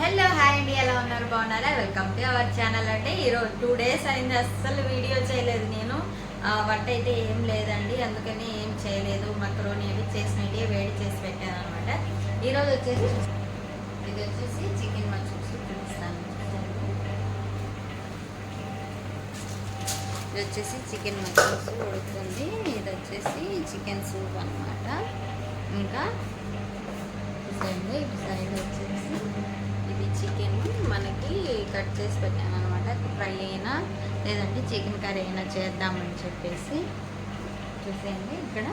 Hello hi అండి. ఎలా ఉన్నారు? బాగున్నారా? వెల్కమ్ టు అవర్ ఛానల్ అండి. ఈరోజు టూ డేస్ అయింది. అస్సలు వీడియో చేయలేదు నేను. వంట అయితే ఏం లేదండి. అందుకని ఏం చేయలేదు. మక్రోని అవి చేసినవి వేడి చేసి పెట్టాను అనమాట ఈరోజు వచ్చేసి ఇది వచ్చేసి చికెన్ మచ్చూసి చూపిస్తాను. ఇది వచ్చేసి చికెన్ మచ్చూస్ ఉడుకుతుంది. ఇది వచ్చేసి చికెన్ సూప్ అన్నమాట. ఇంకా చూడండి ఇటు సైడ్ వచ్చేసి ఇది చికెన్ మనకి కట్ చేసి పెట్టాను అనమాట ఫ్రై అయినా లేదంటే చికెన్ కర్రీ అయినా చేద్దామని చెప్పేసి చూసేయండి. ఇక్కడ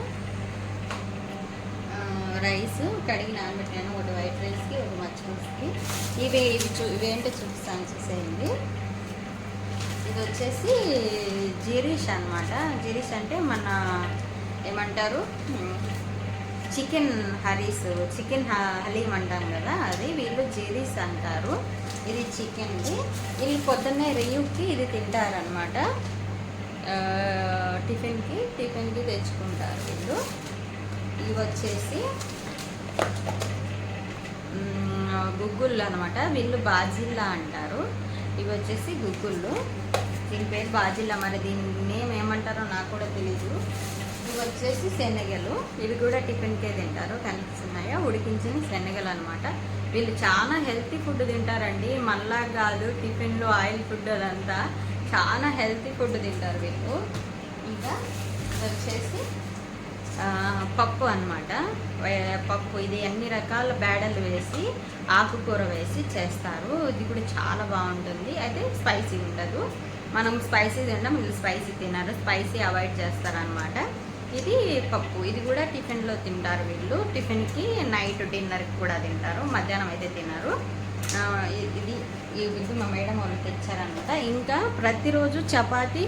రైస్ కడిగి నానబెట్టాను. ఒకటి వైట్ రైస్కి ఒక మచ్చూస్కి ఇవి ఇవి చూ ఇవేంటో చూపిస్తాను చూసేయండి. ఇది వచ్చేసి జీరీష్ అన్నమాట. జీరీష్ అంటే మన ఏమంటారు? చికెన్ హరీస్ చికెన్ హలీం అంటాం కదా అది. వీళ్ళు జీరీస్ అంటారు. ఇది చికెన్ది. వీళ్ళు పొద్దున్నే రియ్యూకి ఇది తింటారనమాట టిఫిన్కి టిఫిన్కి తెచ్చుకుంటారు వీళ్ళు. ఇవి వచ్చేసి గుగ్గుళ్ళు అనమాట వీళ్ళు బాజిల్లా అంటారు. ఇవి వచ్చేసి గుగ్గుళ్ళు. దీని పేరు బాజిల్లా. మరి దీని నేమ్ ఏమంటారో నాకు కూడా తెలీదు. వచ్చేసి శనగలు. ఇవి కూడా టిఫిన్కే తింటారు. కనిపిస్తున్నాయా? ఉడికించిన శనగలు అనమాట వీళ్ళు చాలా హెల్తీ ఫుడ్ తింటారండి. మళ్ళా కాదు టిఫిన్లో ఆయిల్ ఫుడ్ అదంతా చాలా హెల్తీ ఫుడ్ తింటారు వీళ్ళు. ఇంకా వచ్చేసి పప్పు అనమాట పప్పు. ఇది అన్ని రకాల బేడలు వేసి ఆకుకూర వేసి చేస్తారు. ఇది కూడా చాలా బాగుంటుంది. అయితే స్పైసీ ఉండదు. మనం స్పైసీ తినడం వీళ్ళు స్పైసీ తినరు. స్పైసీ అవాయిడ్ చేస్తారనమాట ఇది పప్పు. ఇది కూడా టిఫిన్లో తింటారు వీళ్ళు. టిఫిన్కి నైట్ డిన్నర్కి కూడా తింటారు. మధ్యాహ్నం అయితే తినరు. ఇది ఈ ఇది ఇది మా మేడం వాళ్ళు తెచ్చారనమాట ఇంకా ప్రతిరోజు చపాతి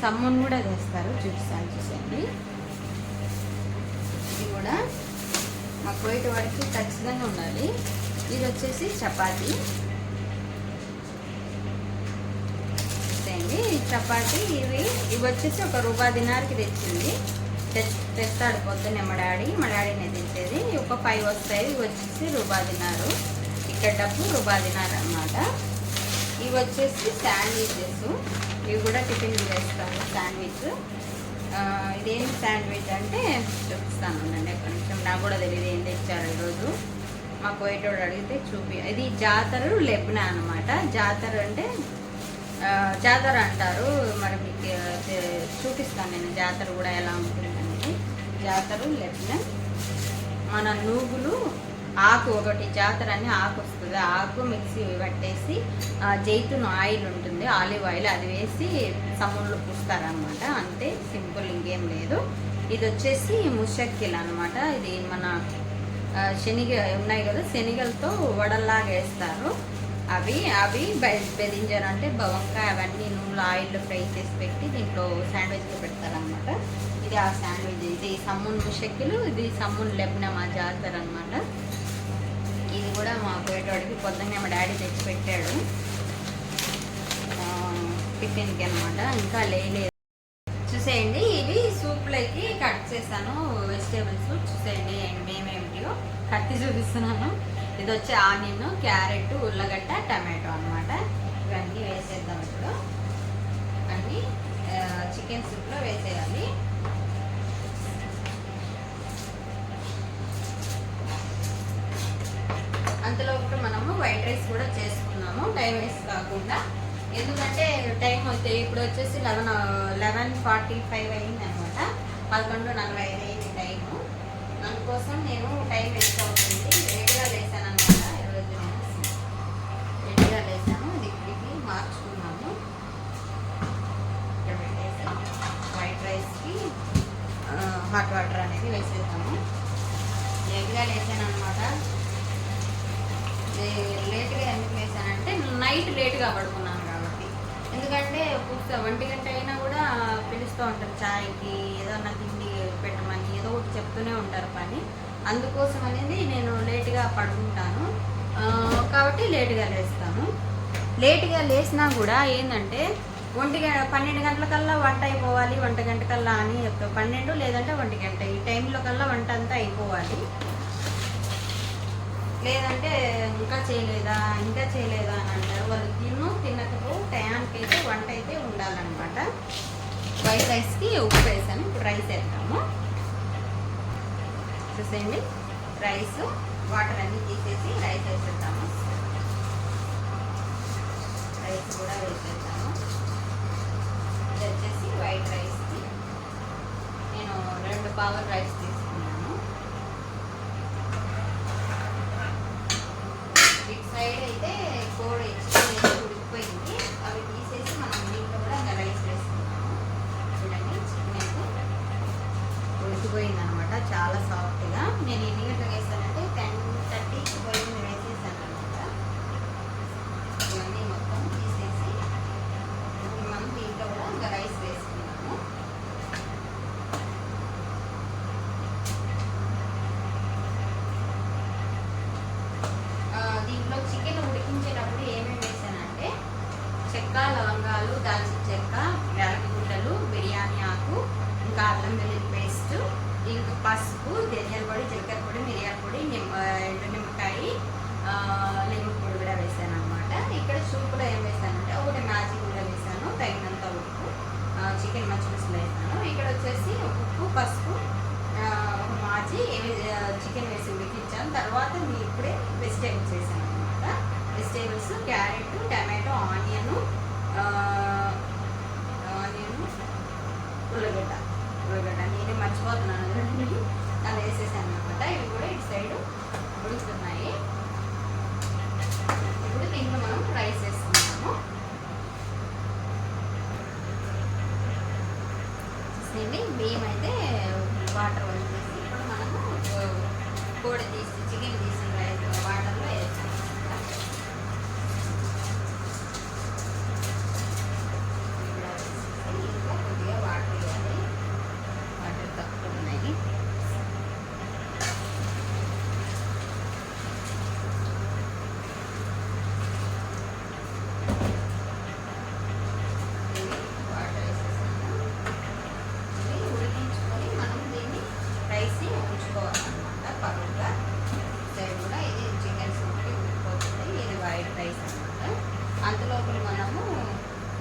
సమ్మున్ కూడా చేస్తారు. చూపిస్తాను చూసేయండి. ఇది కూడా మా కోయిట వాడికి ఖచ్చితంగా ఉండాలి. ఇది వచ్చేసి చపాతి. చూసేయండి చపాతి ఇవి ఇవి వచ్చేసి ఒక రూపాయి దినార్కి తెచ్చింది. తెస్తాడు పొద్దున్నే మా డాడీ. మా డాడీనే తెచ్చేది ఒక ఫైవ్ వస్తాయి. ఇవి వచ్చేసి రూపాయి దినారు. ఇక్కడ డబ్బు రూపాయి దినారు అనమాట ఇవి వచ్చేసి శాండ్విచెస్. ఇవి కూడా టిఫిన్ చేస్తాను శాండ్విచ్. ఇదేం శాండ్విచ్ అంటే చూపిస్తాను ఉండండి. ఎక్కడి నిమిషం నాకు కూడా తెలియదు ఏం తెచ్చారు ఈరోజు. మా పోయేటోడు అడిగితే చూపి ఇది జాతర లెబ్నా అనమాట జాతర అంటే జాతర అంటారు. మరి మీకు చూపిస్తాను నేను జాతర కూడా ఎలా ఉంటుంది. జాతర లెబ్నా మన నూగులు ఆకు ఒకటి జాతర అని ఆకు వస్తుంది. ఆకు మిక్సీ పట్టేసి ఆ, జైతున్ ఆయిల్ ఉంటుంది. ఆలివ్ ఆయిల్ అది వేసి సమున్లో పూస్తారనమాట అంతే సింపుల్ ఇంకేం లేదు. ఇది వచ్చేసి ముషక్కిల్ అనమాట ఇది మన శనిగ ఉన్నాయి కదా శనిగలతో వడల్లాగా వేస్తారు. అవి అవి బె- బెదింజర్ అంటే వంకాయ అవన్నీ నూనెలో ఆయిల్ ఫ్రై చేసి పెట్టి దీంట్లో శాండ్విచ్లో పెడతారనమాట ఇది ఆ శాండ్విచ్ ఇది సమ్మున్ ముషక్కిలు ఇది సమ్మున్ లెబ్నా మా జాతర అనమాట ఇది కూడా మా పోయేటోడికి పొద్దున్నే మా డాడీ తెచ్చి పెట్టాడు. టిఫిన్కి అనమాట ఇంకా లేలేదు. చూసేయండి ఇవి సూప్లోకి కట్ చేశాను. వెజిటేబుల్స్ చూసేయండి ఏమేమిటియో. కట్టి చూపిస్తున్నాను. ఇది వచ్చి ఆనియన్ క్యారెట్ ఉల్లగడ్డ టమాటో అన్నమాట. ఇవన్నీ వేసేద్దాం ఇప్పుడు. అన్నీ చికెన్ సూప్లో వేసేయాలి. అందులో ఇప్పుడు మనము వైట్ రైస్ కూడా చేసుకున్నాము. టైం వేస్ట్ కాకుండా. ఎందుకంటే టైం వస్తే ఇప్పుడు వచ్చేసి లెవెన్ లెవెన్ ఫార్టీ ఫైవ్ అయింది అనమాట పదకొండు నలభై ఐదు అయింది టైము. అందుకోసం నేను టైం వేసుకోవాలి వేసేద్దాము. లేట్గా లేసాను అనమాట లేట్గా ఎందుకు వేసానంటే నైట్ లేట్గా పడుకున్నాను కాబట్టి. ఎందుకంటే పూర్తి ఒంటి గంట అయినా కూడా పిలుస్తూ ఉంటారు చాయ్కి ఏదన్నా తిండి పెట్టమని ఏదో ఒకటి చెప్తూనే ఉంటారు పని. అందుకోసం అనేది నేను లేట్గా పడుకుంటాను. కాబట్టి లేట్గా లేస్తాను. లేట్గా లేసినా కూడా ఏంటంటే ఒంటి గంట పన్నెండు గంటలకల్లా వంట అయిపోవాలి వంట గంట కల్లా అని చెప్తారు పన్నెండు లేదంటే ఒంటి గంట. ఈ టైంలో కల్లా వంట అంతా అయిపోవాలి. లేదంటే ఇంకా చేయలేదా ఇంకా చేయలేదా అని అంటారు. వాళ్ళు తిను తినకపో టయానికి అయితే వంట అయితే ఉండాలన్నమాట. వైట్ రైస్కి ఉప్పు వేసాను. ఇప్పుడు రైస్ వేద్దాము. చూసేయండి. రైస్ వాటర్ అన్నీ తీసేసి రైస్ వేసేద్దాము. రైస్ కూడా వేసేద్దాము. ఇది వచ్చేసి వైట్ రైస్కి నేను రెండు పవర్ రైస్ తీసుకున్నాను. ఇటు సైడ్ అయితే కోడి ఇచ్చి ఉడికిపోయింది. అవి తీసేసి మనం దీంట్లో కూడా ఇంకా రైస్ వేసుకున్నాము. చూడండి చికెన్ అయితే ఉడికిపోయింది అనమాట చాలా సాఫ్ట్గా. నేను ఎన్ని గంటలకు వేస్తాను టెన్ థర్టీకి పోయి వేసేసాను అనమాట ఇవన్నీ మొత్తం తీసేసి ఇప్పుడు మనం దీంట్లో కూడా ఇంకా రైస్ వేసుకున్నాము ఆ, దీంట్లో చికెన్ ఉడికించేటప్పుడు ఏమేమి వేసానంటే చెక్క లవంగాలు దాల్చిన చెక్క యాలకుట్టలు బిర్యానీ ఆకు ఇంకా అల్లం వెల్లుల్లి పేస్ట్ ఇంకా పసుపు ధనియాల పొడి జీలకర్ర పొడి మిరియాల పొడి నిమ్మ ఎండు నిమ్మకాయ ఆ, లింబు పొడి కూడా వేసాను అనమాట ఇక్కడ సూప్లో ఏం వేసానంటే ఒకటి మ్యాజిక్ కూడా వేసాను తగినంత ఉప్పు చికెన్ మచ్చిపులుసులు వేసాను ఇక్కడ వచ్చేసి ఉప్పు పసుపు ఆ, ఒక మాజీ చికెన్ వేసి ఉడికించాను తర్వాత మీ ఇప్పుడే వెజిటేబుల్స్ వేసాను అనమాట vegetables carrot tomato onion onion ఉల్లగడ్డ ఉల్లగడ్డ. నేనే మర్చిపోతున్నాను. అలా వేసేసాను అనమాట ఇవి కూడా ఇటు సైడ్ ఉడుకుతున్నాయి. ఇప్పుడు దీంట్లో మనం రైస్ వేసుకుంటాము చూసేయండి. బియ్యం అయితే వాటర్ వచ్చేసి ఇప్పుడు మనము కోడి తీసి చికెన్ తీసి రైస్ వాటర్లో వేసాము ఇలా వేసేసి ఇంకా కొద్దిగా వాటర్ వేయాలి వాటర్ తక్కువ ఉన్నాయి ఇవి వాటర్ వేసేసాను ఇవి ఉడికించుకొని మనం దీన్ని రైస్ ఉంచుకోవాలన్నమాట పరువుగా సైడ్ కూడా ఇది చికెన్ సూప్కి ఉడికిపోతుంది ఇది వైట్ రైస్ అన్నమాట అంతలోపల మనము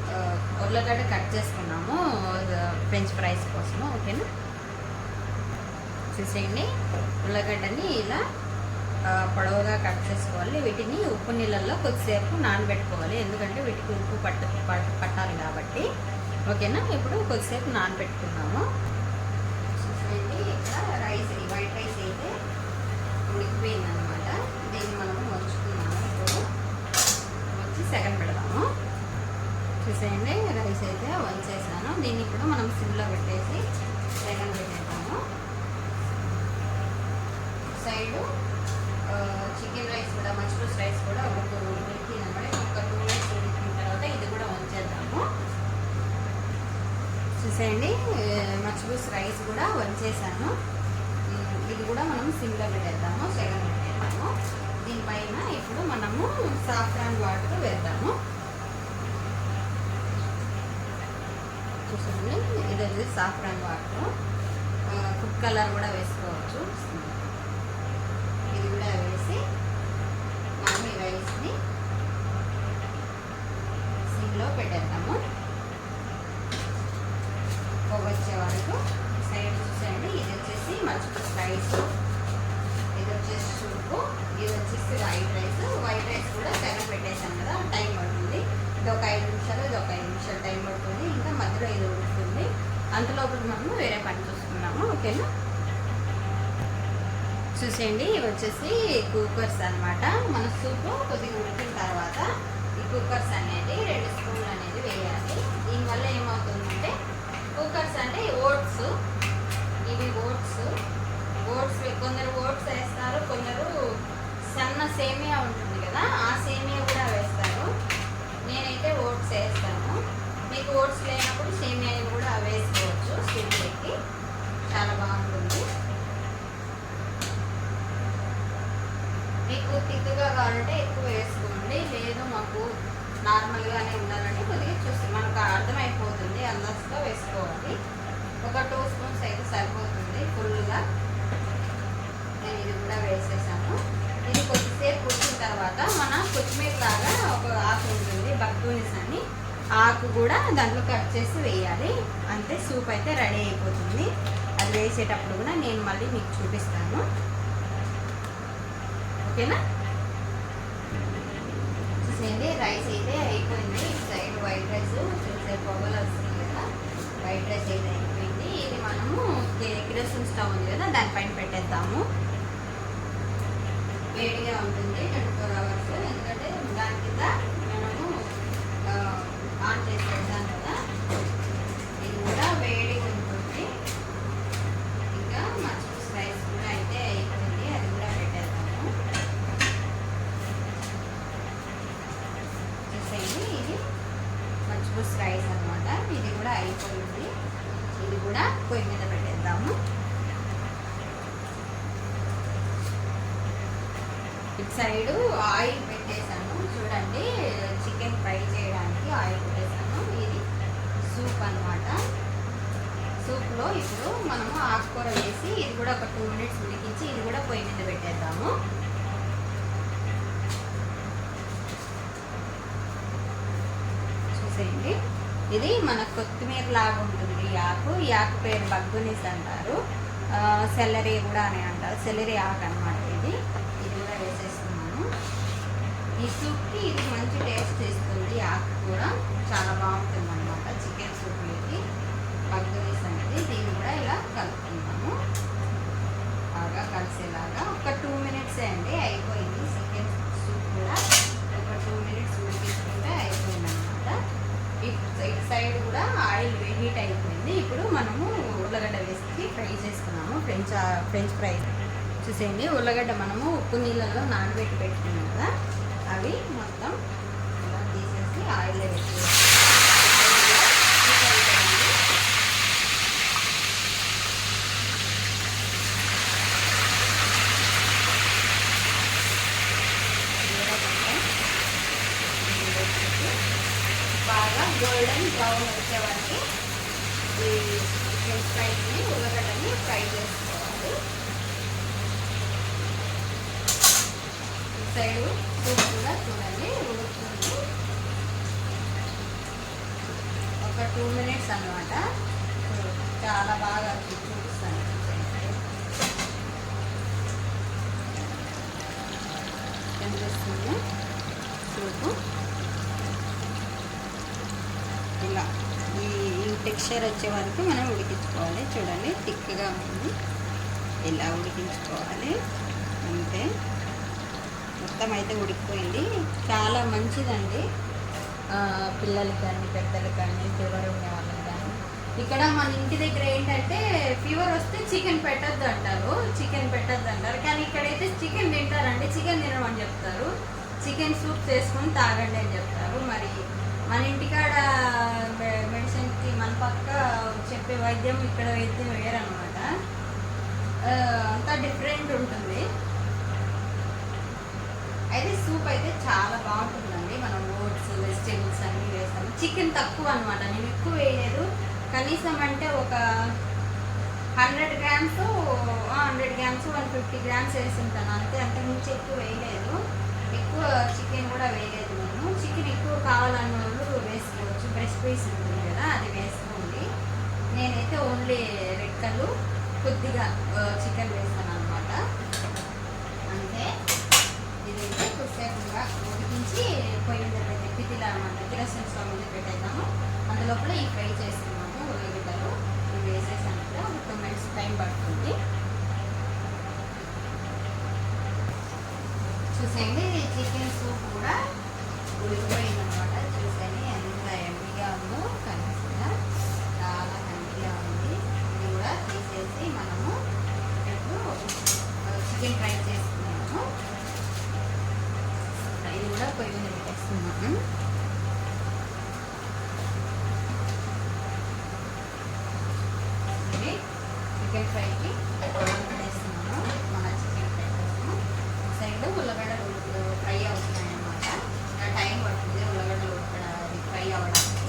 ఆ, ఉర్లగడ్డ కట్ చేసుకున్నాము ఫ్రెంచ్ ఫ్రైస్ కోసము ఓకేనా చూసేయండి ఉల్లగడ్డని ఇలా పొడవుగా కట్ చేసుకోవాలి. వీటిని ఉప్పు నీళ్ళల్లో కొద్దిసేపు నానబెట్టుకోవాలి. ఎందుకంటే వీటికి ఉప్పు పట్ట పట్టాలి కాబట్టి. ఓకేనా? ఇప్పుడు కొద్దిసేపు నానబెట్టుకున్నాము చూసేయండి ఇక్కడ రైస్ వైట్ రైస్ అయితే ఉడికిపోయింది అనమాట దీన్ని మనము వంచుకున్నాము ఇప్పుడు. వచ్చి సెకండ్ పెడదాము. చూసేయండి రైస్ అయితే వంచేసాను దీన్ని ఇప్పుడు మనం సిమ్లో పెట్టేసి సెకండ్ పెట్టేద్దాము. సైడ్ చికెన్ రైస్ కూడా మష్రూమ్స్ రైస్ కూడా ఒక ఉడికి అనమాట. ఒక టూ మినిట్స్ ఉడికిన తర్వాత ఇది కూడా వంచేద్దాము. చూసేయండి మష్రూమ్స్ రైస్ కూడా వంచేసాను. ఇది కూడా మనం సిమ్లో పెట్టేద్దాము సెగన్ పెట్టేద్దాము. దీనిపైన ఇప్పుడు మనము సాఫ్రాన్ వాటర్ వేద్దాము. చూసండి ఇది వచ్చి సాఫ్రాన్ వాటర్. ఫుడ్ కలర్ కూడా వేసుకోవచ్చు. ఇది కూడా వేసి మనం ఈ రైస్ని సిమ్లో పెట్టేద్దాము. పొగ వచ్చే వరకు సైడ్ చూసేయండి. ఇది వచ్చేసి మర్చిపోయి రైస్ ఇది వచ్చేసి సూపు ఇది వచ్చేసి వైట్ రైస్. వైట్ రైస్ కూడా సగం పెట్టేసాను కదా టైం పడుతుంది. ఇది ఒక ఐదు నిమిషాలు ఇది ఒక ఐదు నిమిషాలు టైం పడుతుంది. ఇంకా మధ్యలో ఇది ఉడుకుతుంది. అంతలోపల మనము వేరే పని చూసుకున్నాము ఓకేనా? చూసేయండి. ఇవి వచ్చేసి కుక్కర్స్ అన్నమాట. మన సూపు కొద్దిగా ఉడికిన తర్వాత ఈ కుక్కర్స్ అనేది రెండు స్పూన్లు అనేది వేయాలి. దీనివల్ల ఏమవుతుందంటే కుక్కర్స్ అంటే ఓట్స్ ఇవి ఓట్స్ ఓట్స్ కొందరు ఓట్స్ వేస్తారు కొందరు సన్న సేమియా ఉంటుంది కదా ఆ సేమియా కూడా వేస్తారు. నేనైతే ఓట్స్ వేస్తాను. మీకు ఓట్స్ లేనప్పుడు సేమియా కూడా వేసుకోవచ్చు స్వీట్లకి చాలా బాగుంటుంది. మీకు తిక్కుగా కావాలంటే ఎక్కువ వేసుకోండి. లేదు మాకు నార్మల్గానే ఉండాలంటే కొద్దిగా చూస్తే మనకు అర్థమైపోతుంది. అందస్తో వేసుకోవాలి. ఒక టూ స్పూన్స్ అయితే సరిపోతుంది ఫుల్గా. నేను ఇది కూడా వేసేసాను. ఇది కొద్దిసేపు ఉడికిన తర్వాత మన కొత్తిమీర లాగా ఒక ఆకు ఉంటుంది బగ్దూనిస్ అని. ఆకు కూడా దాంట్లో కట్ చేసి వేయాలి. అంతే సూప్ అయితే రెడీ అయిపోతుంది. అది వేసేటప్పుడు కూడా నేను మళ్ళీ మీకు చూపిస్తాను. ఓకేనా? చూసేయండి రైస్ అయితే అయిపోయింది. సైడ్ వైట్ రైస్ చూసే పొగలు వస్తుంది కదా. వైట్ రైస్ అయితే అయిపోయింది. ఇది మనము కిరోసిన్ స్టవ్ ఉంది కదా దానిపైన పెట్టేద్దాము. వేడిగా ఉంటుంది ట్వంటీ ఫోర్ అవర్స్. ఎందుకంటే దాని కింద మనము ఆన్ చేసేద్దాం కదా ఇది కూడా వేడిగా ఉంటుంది ఇంకా మచ్చూస్ రైస్ కూడా అయితే అయిపోయింది అది కూడా పెట్టేద్దాము చూసేయండి ఇది మజ్బూస్ రైస్ అన్నమాట ఇది కూడా అయిపోయింది ఇది కూడా పొయ్యి మీద పెట్టేద్దాము ఇటు సైడ్ ఆయిల్ పెట్టేశాను. చూడండి చికెన్ ఫ్రై చేయడానికి ఆయిల్ పెట్టేశాను. ఇది సూప్ అన్నమాట. సూప్లో ఇప్పుడు మనము ఆకుకూర వేసి ఇది కూడా ఒక టూ మినిట్స్ ఉడికించి ఇది కూడా పొయ్యి మీద పెట్టేద్దాము. చూసేయండి. ఇది మన కొత్తిమీర లాగా ఉంటుంది ఆకు. ఈ ఆకు పేరు బగ్గునీస్ అంటారు. సెల్లరీ కూడా అని అంటారు. సెల్లరీ ఆకు అన్నమాట ఇది ఇది కూడా వేసేస్తున్నాను ఈ సూప్కి ఇది మంచి టేస్ట్ ఇస్తుంది ఆకు కూడా చాలా బాగుంటుంది అనమాట చికెన్ సూప్లోకి పగ్గనీస్ అనేది దీన్ని కూడా ఇలా కలుపుకుంటాము. బాగా కలిసేలాగా ఒక టూ మినిట్స్ అండి. అయిపోయింది. చికెన్ సూప్ కూడా ఒక టూ మినిట్స్ ఉడికించుకుంటే అయిపోయింది అనమాట ఇటు ఇటు సైడ్ కూడా ఆయిల్ హీట్ అయిపోయింది. ఇప్పుడు మనము ఉల్లగడ్డ వేసి ఫ్రై చేసుకున్నాము. ఫ్రెంచ్ ఫ్రెంచ్ ఫ్రై చూసేయండి. ఉల్లగడ్డ మనము ఉప్పు నీళ్ళలో నానబెట్టి పెట్టుకున్నాం కదా. అవి మొత్తం ఇలా తీసేసి ఆయిల్ పెట్టి బాగా గోల్డెన్ బ్రౌన్ వచ్చే వరకు ఈ ఫ్రెంచ్ ఫ్రైస్ని ఉల్లగడ్డని ఫ్రై చేసుకోవాలి సైడ్ సూప్ కూడా చూడండి ఉడుకుతుంది ఒక టూ మినిట్స్ అన్నమాట. చాలా బాగా చూపిస్తాను. కనిపిస్తుంది సూపు ఇలా ఈ టెక్స్చర్ వచ్చే వరకు మనం ఉడికించుకోవాలి. చూడండి థిక్గా ఉంది. ఇలా ఉడికించుకోవాలి. అంతే. మొత్తం అయితే ఉడికిపోయింది. చాలా మంచిదండి. పిల్లలకి కానీ పెద్దలకి కానీ ఫీవర్ ఉండే వాళ్ళకి కానీ ఇక్కడ మన ఇంటి దగ్గర ఏంటంటే ఫీవర్ వస్తే చికెన్ పెట్టద్దు అంటారు. చికెన్ పెట్టద్దు అంటారు. కానీ ఇక్కడైతే చికెన్ తింటారండి. చికెన్ తినమని చెప్తారు. చికెన్ సూప్ చేసుకొని తాగండి అని చెప్తారు. మరి మన ఇంటికాడ మెడిసిన్కి మన పక్క చెప్పే వైద్యం ఇక్కడ వైద్యం వేరనమాట అంతా డిఫరెంట్ ఉంటుంది. అయితే సూప్ అయితే చాలా బాగుంటుందండి. మనం ఓట్స్ వెజిటేబుల్స్ అన్నీ వేస్తాము చికెన్ తక్కువ అనమాట నేను ఎక్కువ వేయలేదు. కనీసం అంటే ఒక hundred grams hundred grams one fifty grams వేసి ఉంటాను అంతే అంతకుమించి ఎక్కువ వేయలేదు. ఎక్కువ చికెన్ కూడా వేయలేదు నేను. చికెన్ ఎక్కువ కావాలన్న వాళ్ళు వేసుకోవచ్చు. బ్రెస్ట్ పీస్ ఉంటుంది కదా అది వేసుకోండి. నేనైతే ఓన్లీ రెక్కలు కొద్దిగా చికెన్ వేస్తాను అనమాట అంతే ఇది అయితే కొద్దిసేపుగా ఉడికించి పొయ్యి మీద పెట్టి పితిలా మన కిరసిన స్టవ్ మీద పెట్టేద్దాము. అందులోపల ఈ ఫ్రై చేసుకున్నాము ఉల్లిగడ్డలు ఇవి వేసేసాను కూడా. ఒక టూ మినిట్స్ టైం పడుతుంది. చూసేయండి చికెన్ సూప్ కూడా ఉడికిపోయింది అనమాట చూసేయండి ఎంత ఎండిగా ఉందో కనిపిస్తుందా చాలా ఎండిగా ఉంది. ఇది కూడా తీసేసి మనము ఇప్పుడు చికెన్ ఫ్రై చేసుకున్నాము ఇది కూడా పొయ్యి మీద పెట్టేస్తున్నాను ఇది చికెన్ ఫ్రైకి వేస్తున్నాను మన చికెన్ ఫ్రై కోసం సైడ్ ఉల్లగడ్డలు ఉడుకు- ఫ్రై అవుతున్నాయి అన్నమాట ఇంకా టైం పడుతుంది ఉల్లగడ్డలు ఉడకడ అది ఫ్రై అవ్వడానికి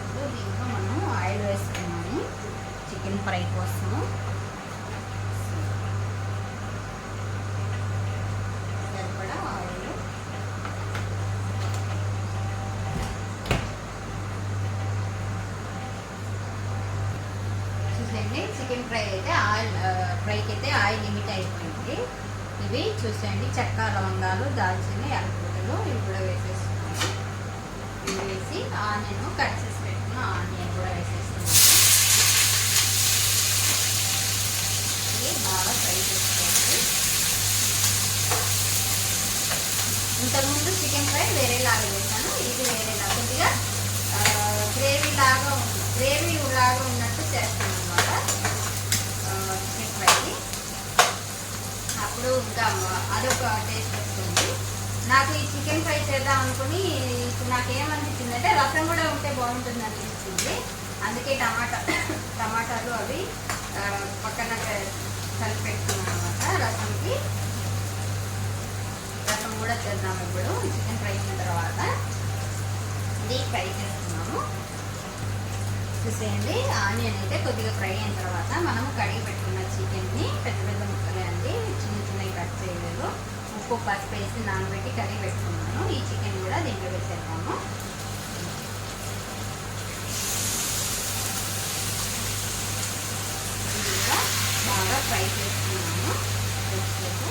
ఇప్పుడు దీంట్లో మనం ఆయిల్ వేసుకున్నాము చికెన్ ఫ్రై కోసము ఫ్రైకి అయితే ఆయిల్ లిమిట్ అయిపోయింది. ఇవి చూసేయండి చెక్క లవంగాలు దాల్చిన యాలకులు ఇవి కూడా వేసేస్తున్నాను. ఇవి వేసి ఆనియన్ కట్ చేసి పెట్టుకున్న ఆనియన్ కూడా వేసేస్తున్నాను. ఇవి బాగా ఫ్రై చేసుకోవాలి ఇంతకుముందు చికెన్ ఫ్రై వేరేలాగా వేసాను ఇది వేరేలా కొద్దిగా గ్రేవీ లాగా గ్రేవీ లాగా ఉన్నట్టు చేస్తాను అనమాట చికెన్ ఫ్రై అప్పుడు అదొక టేస్ట్ వస్తుంది. నాకు ఈ చికెన్ ఫ్రై చేద్దాం అనుకుని ఇప్పుడు నాకు ఏమనిపించింది అంటే రసం కూడా ఉంటే బాగుంటుంది అనిపించింది అందుకే టమాటా టమాటాలు అవి పక్కన కలిపి పెట్టుకున్నాను అనమాట రసంకి. రసం కూడా చేద్దాం ఇప్పుడు చికెన్ ఫ్రై అయిన తర్వాత. ఇది ఫ్రై చేస్తున్నాము. చూసేయండి ఆనియన్ అయితే కొద్దిగా ఫ్రై అయిన తర్వాత మనము కడిగి పెట్టుకున్న చికెన్ని పెద్ద పెద్ద ముక్కలే అండి చిన్న చిన్నవి కట్ చేయలేదు. ఉప్పు పసుపు వేసి నానబెట్టి కర్రీ పెట్టుకున్నాను. ఈ చికెన్ కూడా దీంట్లో వేసేద్దాము ఇది కూడా బాగా ఫ్రై చేసుకున్నాము కొద్దిసేపు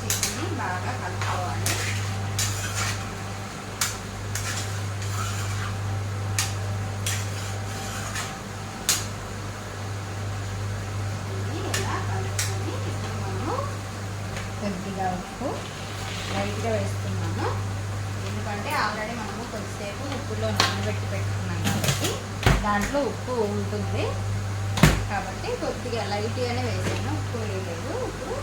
చికెన్ని బాగా కలుపుకోవాలి చికెన్ని ఇలా కలుపుకొని ఇప్పుడు మనము కొద్దిగా ఉప్పు లైట్గా వేస్తున్నాము ఎందుకంటే ఆల్రెడీ మనము కొద్దిసేపు ఉప్పులో నానబెట్టి పెట్టుకున్నాం కాబట్టి దాంట్లో ఉప్పు ఉంటుంది. కాబట్టి కొద్దిగా లైట్గానే వేసాను. ఉప్పు వేయలేదు. ఇప్పుడు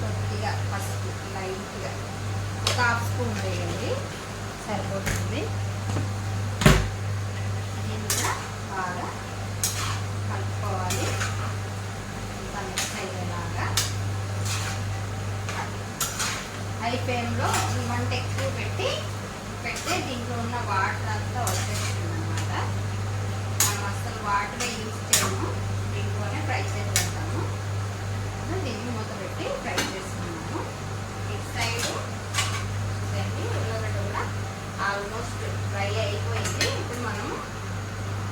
కొద్దిగా పసుపు లైట్గా ఒక హాఫ్ స్పూన్ వేయండి. సరిపోతుంది. దీన్ని కూడా బాగా కలుపుకోవాలి. మిక్స్ అయ్యేలాగా హై ఫ్లేమ్లో మంట ఎక్కువ పెట్టి పెడితే దీంట్లో ఉన్న వాటర్ అంతా వచ్చేస్తుంది. వాటర్ యూజ్ చేయము. దీంట్లోనే ఫ్రై చేసి పెడతాము దీన్ని మూత పెట్టి ఫ్రై చేస్తాము ఇటు సైడ్ చూడండి ఉల్లగడ్డ కూడా ఆల్మోస్ట్ ఫ్రై అయిపోయింది ఇప్పుడు మనము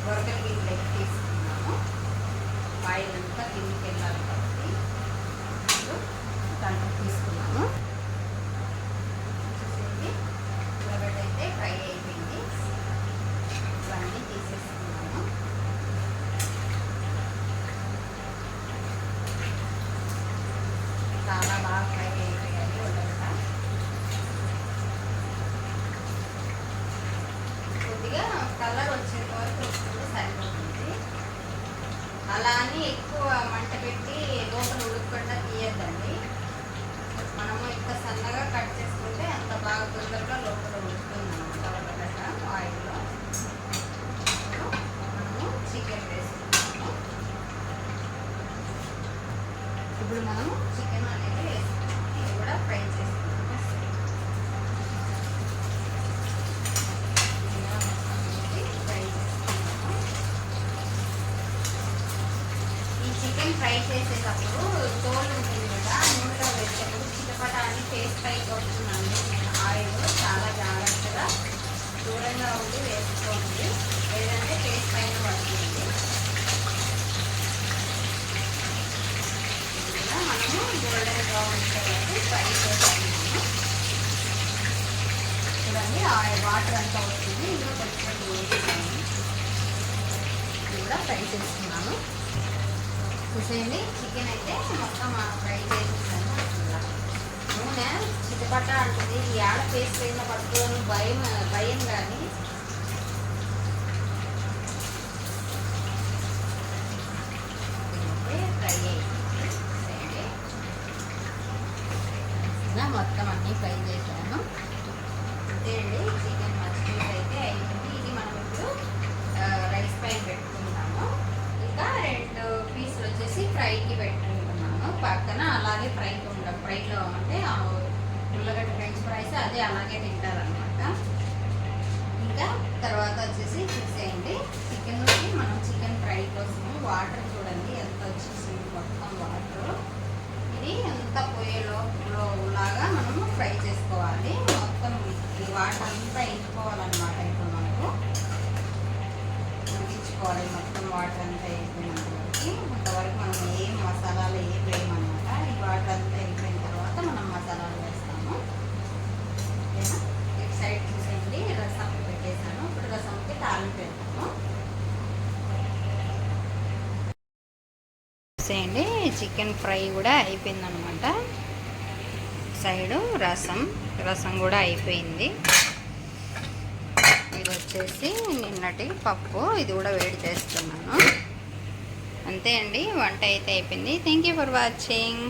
గొరకల గిన్నెలోకి తీసుకున్నాము ఆయిల్ అంతా కిందికి వెళ్ళాలి కాబట్టి ఇప్పుడు దాంట్లో తీసుకున్నాము చూసేయండి ఉల్లగడ్డ అయితే ఫ్రై అయిపోయింది ఇవన్నీ తీసేసుకున్నాము చాలా బాగా ఫ్రై అయిపోయాయి ఉల్లగడ్డ కొద్దిగా కలర్ వచ్చేంత వరకు వస్తుంది సరిపోతుంది అలా అని ఎక్కువ మంట పెట్టి లోపల ఉడకకుండా తీయద్దండి. మనము ఇంత సన్నగా కట్ చేసుకుంటే అంత బాగా తొందరగా లోపల ఉడుకుతుంది అనమాట ఆయిల్లో. మనము చికెన్ వేసుకుంటాము ఇప్పుడు మనము చికెన్ అనేది వేసుకుంటాము ఇది కూడా ఫ్రై చేసుకుంటాం ఇలా మొత్తం వేసి ఫ్రై చేసుకుంటాము ఈ చికెన్ ఫ్రై చేసేటప్పుడు తోలు ఉంటుంది కదా నూనెలో వేసేటప్పుడు చిటపట అని ఫేస్ పై కొడుతున్నాను నేను ఆయిల్ చాలా జాగ్రత్తగా దూరంగా ఉండి వేసుకోండి. లేదంటే టేస్ట్ పైన పడుతుంది. మనము గోల్డెన్ బ్రౌన్ వరకు ఫ్రై చేసాము చూడండి ఆయిల్ వాటర్ అంతా వస్తుంది. ఇందులో కొంచెం కూడా ఫ్రై చేస్తున్నాను. చూసేయండి. చికెన్ అయితే మొత్తం ఫ్రై చేసేసాను. నూనె చిటపట అంటుంది. ఈ ఆడ పేస్ట్ అయిన పట్టుకోని భయం భయం కానీ. ఫ్రై అయిపోయింది. మొత్తం అన్నీ ఫ్రై చేశాను. అంతే అండి చికెన్ మస్టర్డ్ అయితే అయింది ఇది మనం ఇప్పుడు ఆ, రైస్ పైన పెట్టుకుంటాము ఇంకా రెండు పీసులు వచ్చేసి ఫ్రైకి పెట్టుకుంటున్నాను పక్కన అలాగే ఫ్రైకి ఉండ ఫ్రైలో అంటే ఉల్లగడ్డ ఫ్రెంచ్ ఫ్రైస్ అదే అలాగే తింటారనమాట ఇంకా తర్వాత వచ్చేసి చూసేయండి చికెన్ మనం చికెన్ ఫ్రై కోసం వాటర్ చూడండి ఎంత వచ్చేసింది మొత్తం వాటర్. ఇది ఎంత పొయ్యేలో లాగా మనము ఫ్రై చేసుకోవాలి. మొత్తం ఈ వాటర్ అంతా ఇప్పుడు. కలుపుకోవాలి మొత్తం వాటర్ అంతా అయిపోయినంత వరకు అంతవరకు మనం ఏం మసాలాలు ఏం వేయమన్నమాట ఈ వాటర్ అంతా అయిపోయిన తర్వాత మనం మసాలాలు వేస్తాము. ఇటు సైడ్ చూసేయండి. రసం పెట్టేసాను ఇప్పుడు రసంకి తాలింపు పెడతాము చూసేయండి. చికెన్ ఫ్రై కూడా అయిపోయిందనమాట. సైడు రసం. రసం కూడా అయిపోయింది. వచ్చేసి నిన్నటి పప్పు. ఇది కూడా వేడి చేస్తున్నాను. అంతే అండి. వంట అయితే అయిపోయింది. Thank you for watching